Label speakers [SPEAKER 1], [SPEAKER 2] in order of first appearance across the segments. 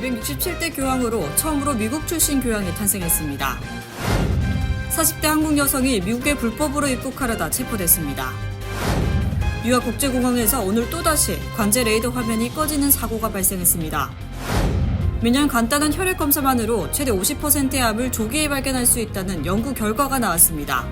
[SPEAKER 1] 제267대 교황으로 처음으로 미국 출신 교황이 탄생했습니다. 40대 한국 여성이 미국에 불법으로 입국하려다 체포됐습니다. 뉴욕 국제공항에서 오늘 또다시 관제 레이더 화면이 꺼지는 사고가 발생했습니다. 매년 간단한 혈액 검사만으로 최대 50%의 암을 조기에 발견할 수 있다는 연구 결과가 나왔습니다.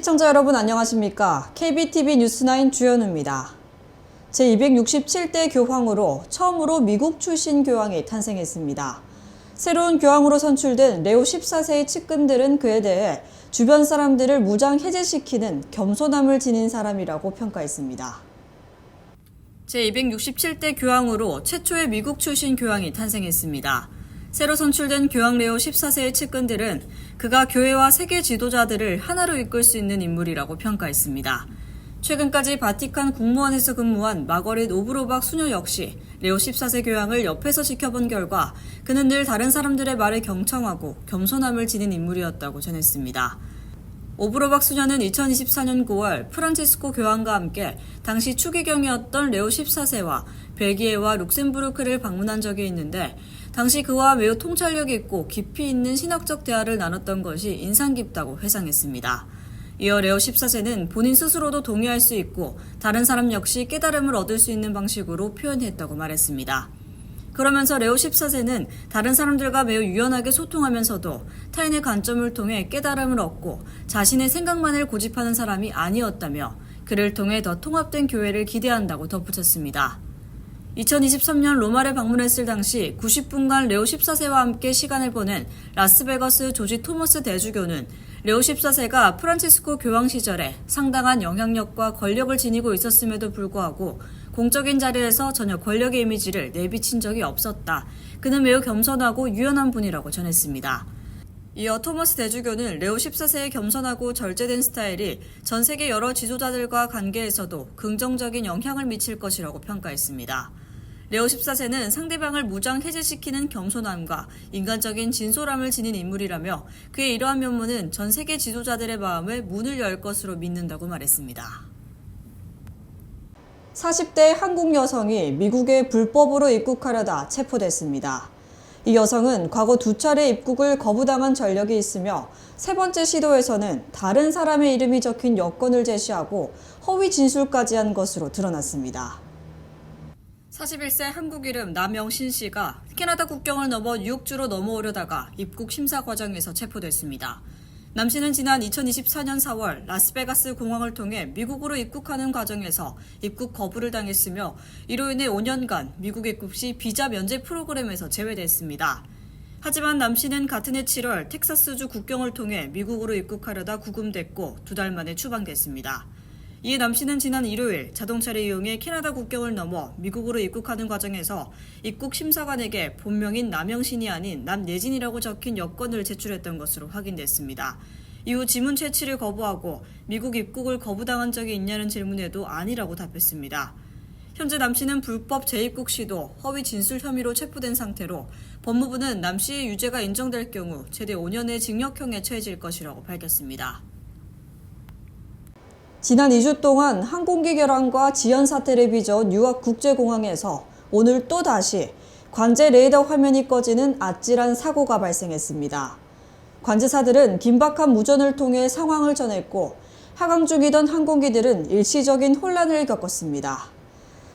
[SPEAKER 1] 시청자 여러분 안녕하십니까? KBTV 뉴스9 주현우입니다. 제267대 교황으로 처음으로 미국 출신 교황이 탄생했습니다. 새로운 교황으로 선출된 레오 14세의 측근들은 그에 대해 주변 사람들을 무장 해제시키는 겸손함을 지닌 사람이라고 평가했습니다. 제267대 교황으로 최초의 미국 출신 교황이 탄생했습니다. 새로 선출된 교황 레오 14세의 측근들은 그가 교회와 세계 지도자들을 하나로 이끌 수 있는 인물이라고 평가했습니다. 최근까지 바티칸 국무원에서 근무한 마거릿 오브로박 수녀 역시 레오 14세 교황을 옆에서 지켜본 결과 그는 늘 다른 사람들의 말에 경청하고 겸손함을 지닌 인물이었다고 전했습니다. 오브로박 수녀는 2024년 9월 프란치스코 교황과 함께 당시 추기경이었던 레오 14세와 벨기에와 룩셈부르크를 방문한 적이 있는데 당시 그와 매우 통찰력 있고 깊이 있는 신학적 대화를 나눴던 것이 인상 깊다고 회상했습니다. 이어 레오 14세는 본인 스스로도 동의할 수 있고 다른 사람 역시 깨달음을 얻을 수 있는 방식으로 표현했다고 말했습니다. 그러면서 레오 14세는 다른 사람들과 매우 유연하게 소통하면서도 타인의 관점을 통해 깨달음을 얻고 자신의 생각만을 고집하는 사람이 아니었다며 그를 통해 더 통합된 교회를 기대한다고 덧붙였습니다. 2023년 로마를 방문했을 당시 90분간 레오 14세와 함께 시간을 보낸 라스베거스 조지 토머스 대주교는 레오 14세가 프란치스코 교황 시절에 상당한 영향력과 권력을 지니고 있었음에도 불구하고 공적인 자리에서 전혀 권력의 이미지를 내비친 적이 없었다. 그는 매우 겸손하고 유연한 분이라고 전했습니다. 이어 토머스 대주교는 레오 14세의 겸손하고 절제된 스타일이 전 세계 여러 지도자들과 관계에서도 긍정적인 영향을 미칠 것이라고 평가했습니다. 레오 14세는 상대방을 무장 해제시키는 겸손함과 인간적인 진솔함을 지닌 인물이라며 그의 이러한 면모는 전 세계 지도자들의 마음을 문을 열 것으로 믿는다고 말했습니다. 40대 한국 여성이 미국에 불법으로 입국하려다 체포됐습니다. 이 여성은 과거 두 차례 입국을 거부당한 전력이 있으며 세 번째 시도에서는 다른 사람의 이름이 적힌 여권을 제시하고 허위 진술까지 한 것으로 드러났습니다. 41세 한국 이름 남영신 씨가 캐나다 국경을 넘어 뉴욕주로 넘어오려다가 입국 심사 과정에서 체포됐습니다. 남 씨는 지난 2024년 4월 라스베가스 공항을 통해 미국으로 입국하는 과정에서 입국 거부를 당했으며 이로 인해 5년간 미국 입국 시 비자 면제 프로그램에서 제외됐습니다. 하지만 남 씨는 같은 해 7월 텍사스주 국경을 통해 미국으로 입국하려다 구금됐고 두 달 만에 추방됐습니다. 이에 남 씨는 지난 일요일 자동차를 이용해 캐나다 국경을 넘어 미국으로 입국하는 과정에서 입국 심사관에게 본명인 남영신이 아닌 남예진이라고 적힌 여권을 제출했던 것으로 확인됐습니다. 이후 지문 채취를 거부하고 미국 입국을 거부당한 적이 있냐는 질문에도 아니라고 답했습니다. 현재 남 씨는 불법 재입국 시도, 허위 진술 혐의로 체포된 상태로 법무부는 남 씨의 유죄가 인정될 경우 최대 5년의 징역형에 처해질 것이라고 밝혔습니다. 지난 2주 동안 항공기 결항과 지연 사태를 빚어 뉴욕 국제공항에서 오늘 또 다시 관제 레이더 화면이 꺼지는 아찔한 사고가 발생했습니다. 관제사들은 긴박한 무전을 통해 상황을 전했고 하강 중이던 항공기들은 일시적인 혼란을 겪었습니다.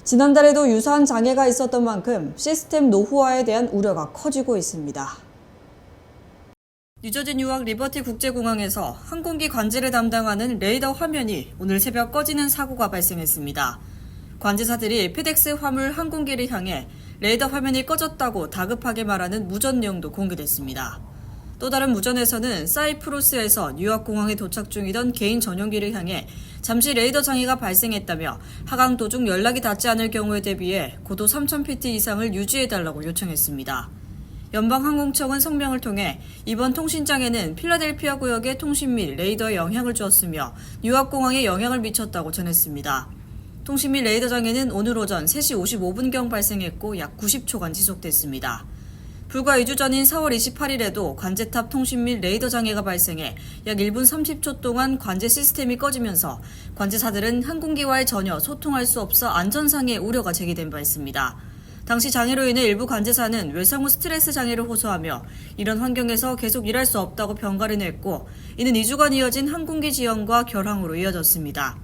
[SPEAKER 1] 지난달에도 유사한 장애가 있었던 만큼 시스템 노후화에 대한 우려가 커지고 있습니다. 뉴저지 뉴욕 리버티 국제공항에서 항공기 관제를 담당하는 레이더 화면이 오늘 새벽 꺼지는 사고가 발생했습니다. 관제사들이 페덱스 화물 항공기를 향해 레이더 화면이 꺼졌다고 다급하게 말하는 무전 내용도 공개됐습니다. 또 다른 무전에서는 사이프루스에서 뉴욕 공항에 도착 중이던 개인 전용기를 향해 잠시 레이더 장애가 발생했다며 하강 도중 연락이 닿지 않을 경우에 대비해 고도 3000ft 이상을 유지해달라고 요청했습니다. 연방항공청은 성명을 통해 이번 통신장애는 필라델피아 구역의 통신 및 레이더에 영향을 주었으며 뉴욕 공항에 영향을 미쳤다고 전했습니다. 통신 및 레이더 장애는 오늘 오전 3시 55분경 발생했고 약 90초간 지속됐습니다. 불과 2주 전인 4월 28일에도 관제탑 통신 및 레이더 장애가 발생해 약 1분 30초 동안 관제 시스템이 꺼지면서 관제사들은 항공기와의 전혀 소통할 수 없어 안전상의 우려가 제기된 바 있습니다. 당시 장애로 인해 일부 관제사는 외상 후 스트레스 장애를 호소하며 이런 환경에서 계속 일할 수 없다고 병가를 냈고 이는 2주간 이어진 항공기 지연과 결항으로 이어졌습니다.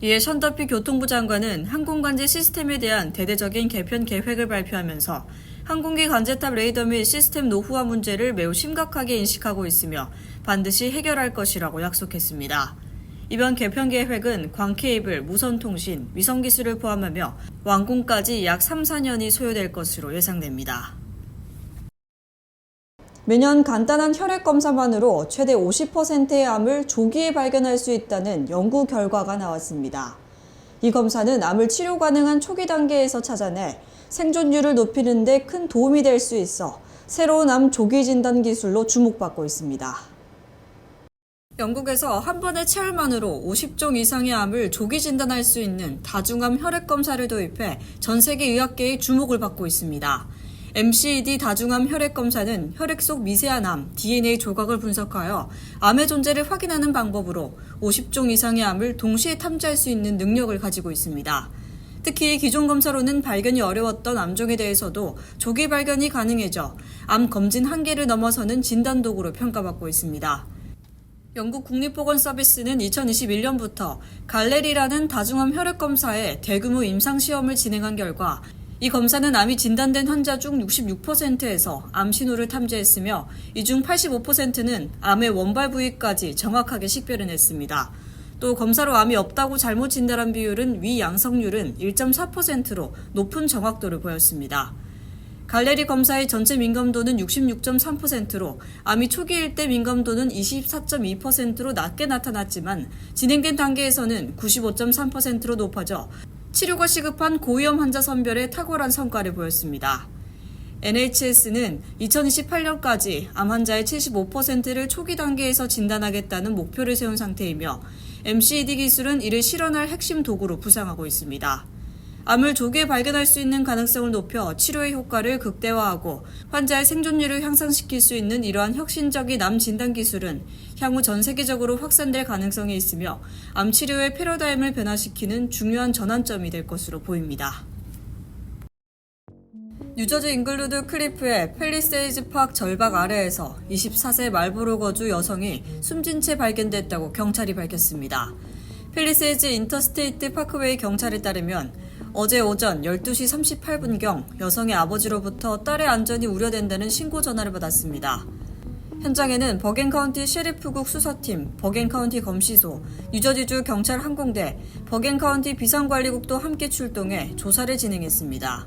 [SPEAKER 1] 이에 션더피 교통부 장관은 항공관제 시스템에 대한 대대적인 개편 계획을 발표하면서 항공기 관제탑 레이더 및 시스템 노후화 문제를 매우 심각하게 인식하고 있으며 반드시 해결할 것이라고 약속했습니다. 이번 개편 계획은 광케이블, 무선통신, 위성기술을 포함하며 완공까지 약 3, 4년이 소요될 것으로 예상됩니다. 매년 간단한 혈액 검사만으로 최대 50%의 암을 조기에 발견할 수 있다는 연구 결과가 나왔습니다. 이 검사는 암을 치료 가능한 초기 단계에서 찾아내 생존율을 높이는 데 큰 도움이 될 수 있어 새로운 암 조기 진단 기술로 주목받고 있습니다. 영국에서 한 번의 체열만으로 50종 이상의 암을 조기 진단할 수 있는 다중암 혈액 검사를 도입해 전 세계 의학계의 주목을 받고 있습니다. MCED 다중암 혈액 검사는 혈액 속 미세한 암, DNA 조각을 분석하여 암의 존재를 확인하는 방법으로 50종 이상의 암을 동시에 탐지할 수 있는 능력을 가지고 있습니다. 특히 기존 검사로는 발견이 어려웠던 암종에 대해서도 조기 발견이 가능해져 암 검진 한계를 넘어서는 진단 도구로 평가받고 있습니다. 영국 국립보건서비스는 2021년부터 갈레리라는 다중암 혈액 검사에 대규모 임상 시험을 진행한 결과 이 검사는 암이 진단된 환자 중 66%에서 암 신호를 탐지했으며 이 중 85%는 암의 원발 부위까지 정확하게 식별해냈습니다. 또 검사로 암이 없다고 잘못 진단한 비율은 위 양성률은 1.4%로 높은 정확도를 보였습니다. 갈레리 검사의 전체 민감도는 66.3%로 암이 초기일 때 민감도는 24.2%로 낮게 나타났지만 진행된 단계에서는 95.3%로 높아져 치료가 시급한 고위험 환자 선별에 탁월한 성과를 보였습니다. NHS는 2028년까지 암 환자의 75%를 초기 단계에서 진단하겠다는 목표를 세운 상태이며 MCED 기술은 이를 실현할 핵심 도구로 부상하고 있습니다. 암을 조기에 발견할 수 있는 가능성을 높여 치료의 효과를 극대화하고 환자의 생존율을 향상시킬 수 있는 이러한 혁신적인 암 진단 기술은 향후 전 세계적으로 확산될 가능성이 있으며 암 치료의 패러다임을 변화시키는 중요한 전환점이 될 것으로 보입니다. 뉴저지 잉글루드 클리프의 펠리세이즈 파크 절박 아래에서 24세 말보로 거주 여성이 숨진 채 발견됐다고 경찰이 밝혔습니다. 펠리세이즈 인터스테이트 파크웨이 경찰에 따르면 어제 오전 12시 38분경 여성의 아버지로부터 딸의 안전이 우려된다는 신고 전화를 받았습니다. 현장에는 버겐카운티 셰리프국 수사팀, 버겐카운티 검시소, 뉴저지주 경찰 항공대, 버겐카운티 비상관리국도 함께 출동해 조사를 진행했습니다.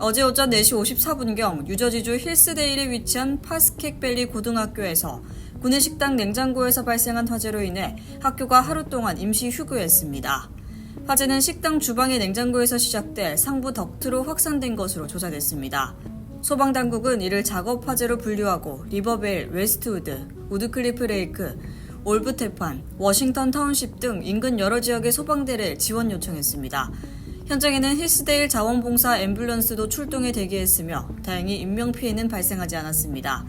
[SPEAKER 1] 어제 오전 4시 54분경 뉴저지주 힐스데일에 위치한 파스캑밸리 고등학교에서 구내식당 냉장고에서 발생한 화재로 인해 학교가 하루 동안 임시 휴교했습니다. 화재는 식당 주방의 냉장고에서 시작돼 상부 덕트로 확산된 것으로 조사됐습니다. 소방당국은 이를 작업 화재로 분류하고 리버베일, 웨스트우드, 우드클리프 레이크, 올브테판, 워싱턴 타운십 등 인근 여러 지역의 소방대를 지원 요청했습니다. 현장에는 힐스데일 자원봉사 앰뷸런스도 출동해 대기했으며 다행히 인명피해는 발생하지 않았습니다.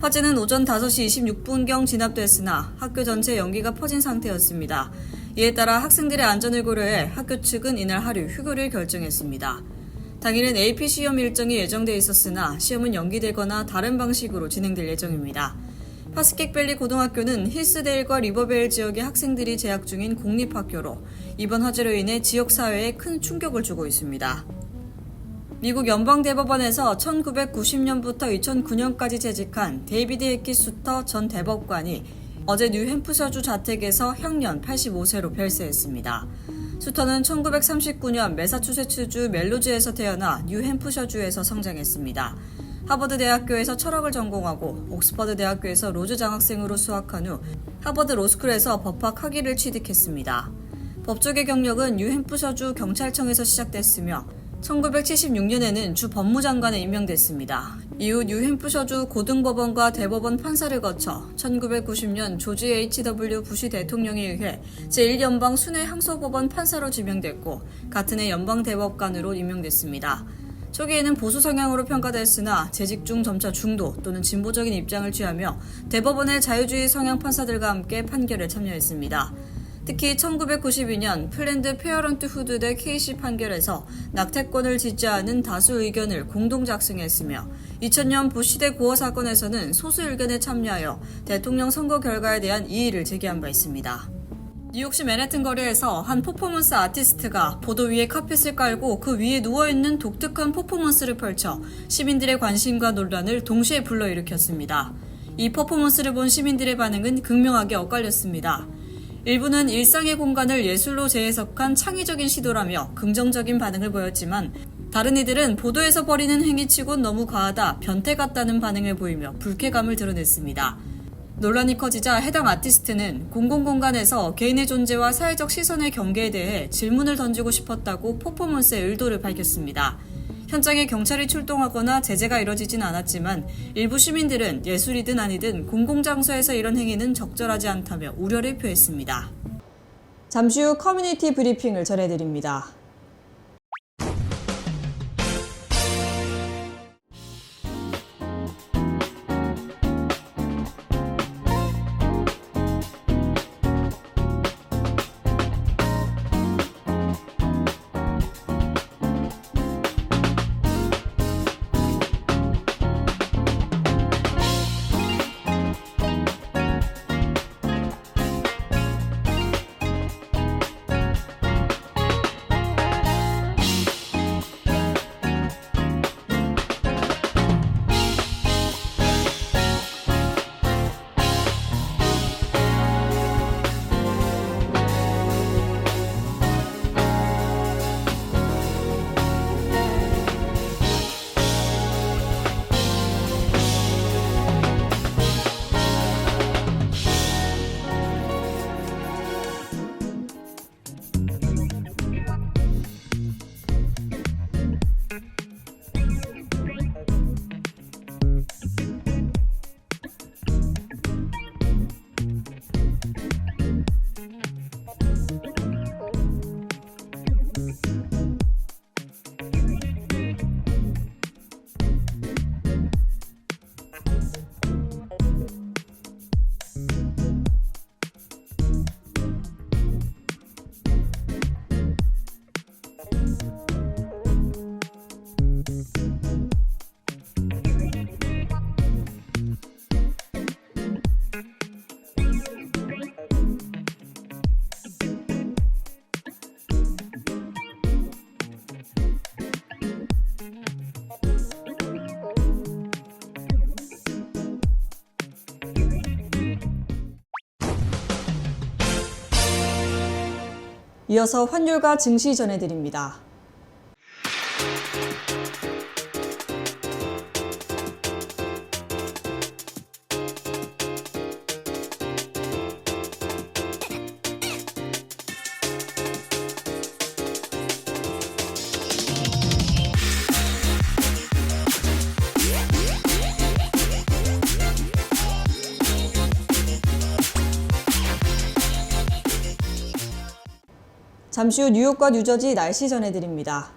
[SPEAKER 1] 화재는 오전 5시 26분경 진압됐으나 학교 전체 연기가 퍼진 상태였습니다. 이에 따라 학생들의 안전을 고려해 학교 측은 이날 하루 휴교를 결정했습니다. 당일은 AP 시험 일정이 예정돼 있었으나 시험은 연기되거나 다른 방식으로 진행될 예정입니다. 파스캑밸리 고등학교는 힐스데일과 리버베일 지역의 학생들이 재학 중인 공립학교로 이번 화재로 인해 지역 사회에 큰 충격을 주고 있습니다. 미국 연방대법원에서 1990년부터 2009년까지 재직한 데이비드 해키 수터 전 대법관이 어제 뉴햄프셔주 자택에서 향년 85세로 별세했습니다. 수터는 1939년 매사추세츠주 멜로즈에서 태어나 뉴햄프셔주에서 성장했습니다. 하버드 대학교에서 철학을 전공하고 옥스퍼드 대학교에서 로즈 장학생으로 수학한 후 하버드 로스쿨에서 법학 학위를 취득했습니다. 법조계 경력은 뉴햄프셔주 경찰청에서 시작됐으며 1976년에는 주 법무장관에 임명됐습니다. 이후 뉴햄프셔주 고등법원과 대법원 판사를 거쳐 1990년 조지 H.W. 부시 대통령에 의해 제1연방 순회 항소법원 판사로 지명됐고 같은 해 연방대법관으로 임명됐습니다. 초기에는 보수 성향으로 평가됐으나 재직 중 점차 중도 또는 진보적인 입장을 취하며 대법원의 자유주의 성향 판사들과 함께 판결에 참여했습니다. 특히 1992년 플랜드 페어런트 후드 대 케이시 판결에서 낙태권을 지지하는 다수 의견을 공동 작성했으며 2000년 부시 대 고어 사건에서는 소수 의견에 참여하여 대통령 선거 결과에 대한 이의를 제기한 바 있습니다. 뉴욕시 맨해튼 거리에서 한 퍼포먼스 아티스트가 보도 위에 카펫을 깔고 그 위에 누워있는 독특한 퍼포먼스를 펼쳐 시민들의 관심과 논란을 동시에 불러일으켰습니다. 이 퍼포먼스를 본 시민들의 반응은 극명하게 엇갈렸습니다. 일부는 일상의 공간을 예술로 재해석한 창의적인 시도라며 긍정적인 반응을 보였지만 다른 이들은 보도에서 벌이는 행위치곤 너무 과하다, 변태 같다는 반응을 보이며 불쾌감을 드러냈습니다. 논란이 커지자 해당 아티스트는 공공공간에서 개인의 존재와 사회적 시선의 경계에 대해 질문을 던지고 싶었다고 퍼포먼스의 의도를 밝혔습니다. 현장에 경찰이 출동하거나 제재가 이뤄지진 않았지만 일부 시민들은 예술이든 아니든 공공장소에서 이런 행위는 적절하지 않다며 우려를 표했습니다. 잠시 후 커뮤니티 브리핑을 전해드립니다. 이어서 환율과 증시 전해드립니다. 잠시 후 뉴욕과 뉴저지 날씨 전해드립니다.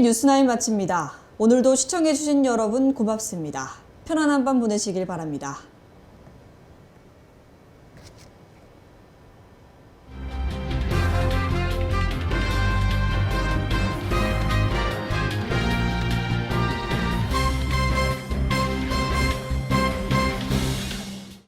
[SPEAKER 1] 뉴스나인 마칩니다. 오늘도 시청해주신 여러분 고맙습니다. 편안한 밤 보내시길 바랍니다.